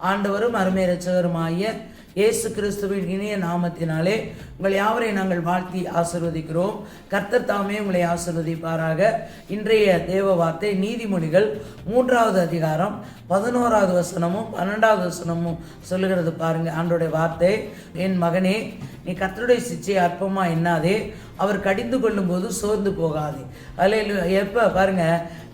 ஆண்டவரும் அருமை ரட்சகருமாகிய இயேசு கிறிஸ்துவின் இனிய நாமத்தினாலே உங்கள் யாவரை நாங்கள் வாழ்த்தி ஆசிர்வதிக்கிறோம். கர்த்தர் தாமே உங்களை ஆசிர்வதிப்பாராக. இன்றைய தேவ வார்த்தை நீதிமொழிகள் மூன்றாவது அதிகாரம் பதினோராவது வசனமும் பன்னெண்டாவது வசனமும் சொல்லுகிறது பாருங்க. ஆண்டோடைய வார்த்தை என் மகனே நீ கர்த்தருடைய சிச்சை அற்பமாக எண்ணாதே. அவர் கடிந்து கொள்ளும்போது சோர்ந்து போகாதே. அதில் எப்போ பாருங்க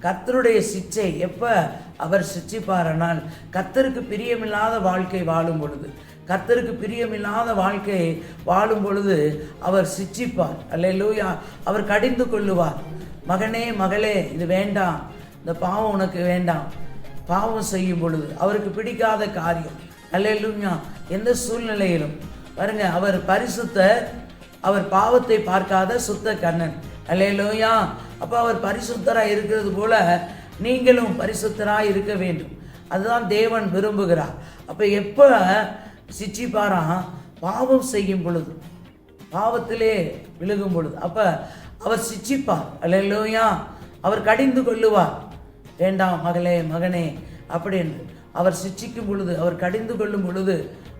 கர்த்தருடைய சிச்சை எப்போ அவர் சிச்சிப்பாரனால் கர்த்தருக்கு பிரியமில்லாத வாழ்க்கை வாழும் பொழுது. கர்த்தருக்கு பிரியமில்லாத வாழ்க்கை வாழும் பொழுது அவர் சிச்சிப்பார். அல்லேலூயா. அவர் கடிந்து கொள்ளுவார். மகனே மகளே இது வேண்டாம். இந்த பாவம் உனக்கு வேண்டாம். பாவம் செய்யும் பொழுது அவருக்கு பிடிக்காத காரியம். அல்லேலூயா. எந்த சூழ்நிலையிலும். பாருங்க அவர் பரிசுத்த அவர் பாவத்தை பார்க்காத சுத்த கண்ணன் அல்லேலூயா. அப்போ அவர் பரிசுத்தராக இருக்கிறது போல நீங்களும் பரிசுத்தராக இருக்க வேண்டும். அதுதான் தேவன் விரும்புகிறார். அப்போ எப்போ சிச்சிப்பாரா பாவம் செய்யும் பொழுது பாவத்திலே விழுகும் பொழுது அப்போ அவர் சிச்சிப்பார். அல்லையா அவர் கடிந்து கொள்ளுவார். வேண்டாம் மகளே மகனே அப்படின்னு அவர் சிச்சிக்கும் பொழுது அவர் கடிந்து கொள்ளும் பொழுது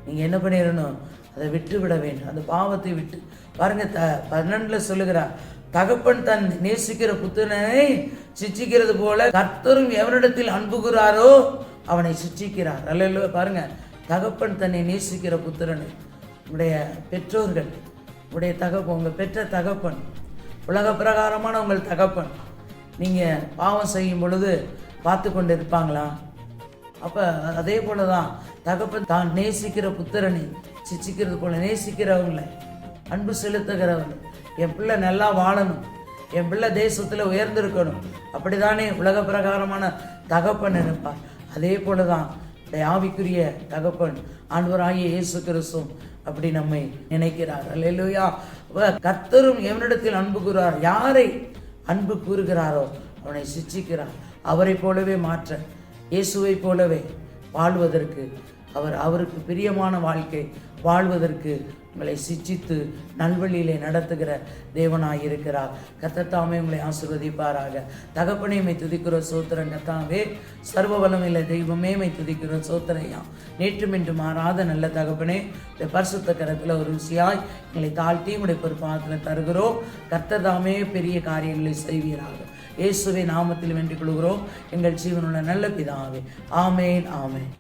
நீங்கள் என்ன பண்ணிடணும்? அதை விட்டு விட வேண்டும். அந்த பாவத்தை விட்டு பாருங்க த பன்னெண்டில் சொல்லுகிறார் தகப்பன் தன் நேசிக்கிற புத்திரனை சிச்சிக்கிறது போல கர்த்தரும் எவனிடத்தில் அன்புகிறாரோ அவனை சிச்சிக்கிறார். அல்ல பாருங்க தகப்பன் தன்னை நேசிக்கிற புத்திரனை உடைய பெற்றோர்கள் உடைய தகப்பன் உங்கள் பெற்ற தகப்பன் உலக பிரகாரமான உங்கள் தகப்பன் நீங்கள் பாவம் செய்யும் பொழுது பார்த்து கொண்டு இருப்பாங்களா அப்போ அதே போல தான் தகப்பன் தான் நேசிக்கிற புத்திரனை சிச்சிக்கிறது போல நேசிக்கிறவங்களை அன்பு செலுத்துகிறவங்க என் பிள்ளை நல்லா வாழணும். என் பிள்ளை தேசத்தில் உயர்ந்திருக்கணும். அப்படி தானே உலக பிரகாரமான தகப்பன் இருப்பார் அதே போல தான் இந்த ஆவிக்குரிய தகப்பன் ஆண்டவராகிய இயேசு கிறிஸ்தும் அப்படி நம்மை நினைக்கிறார். அல்லேலூயா. கத்தரும் கர்த்தரும் எவனிடத்தில் அன்பு கூறுவார் யாரை அன்பு கூறுகிறாரோ அவனை சிச்சிக்கிறார். அவரை போலவே மாற்ற இயேசுவை போலவே வாழ்வதற்கு அவர் அவருக்கு பிரியமான வாழ்க்கை வாழ்வதற்கு உங்களை சிச்சித்து நல்வழியிலே நடத்துகிற தேவனாய் இருக்கிறார் கத்தத்தாமே உங்களை ஆசிர்வதிப்பாராக. தகப்பனே மை துதிக்கிற சோத்திரம் கத்தாவே சர்வ வளமில்லை தெய்வமே மை துதிக்கிற சோத்திரையா நேற்று மின்று மாறாத நல்ல தகப்பனே இந்த பரிசுத்த கரத்தில் ஒரு ருசியாய் எங்களை தாழ்த்தி உடைய பொறுப்பாத்தில் தருகிறோம். கத்ததாமே பெரிய காரியங்களை செய்வீராக. இயேசுவை நாமத்தில் வென்று கொள்கிறோம். எங்கள் ஜீவனுள்ள நல்ல பிதாவே. ஆமேன் ஆமேன்.